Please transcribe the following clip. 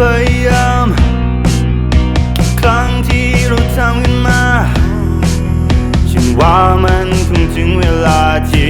พยายามทุกครั้งที่เราทำกันมา ฉันว่ามันคงถึงเวลาที่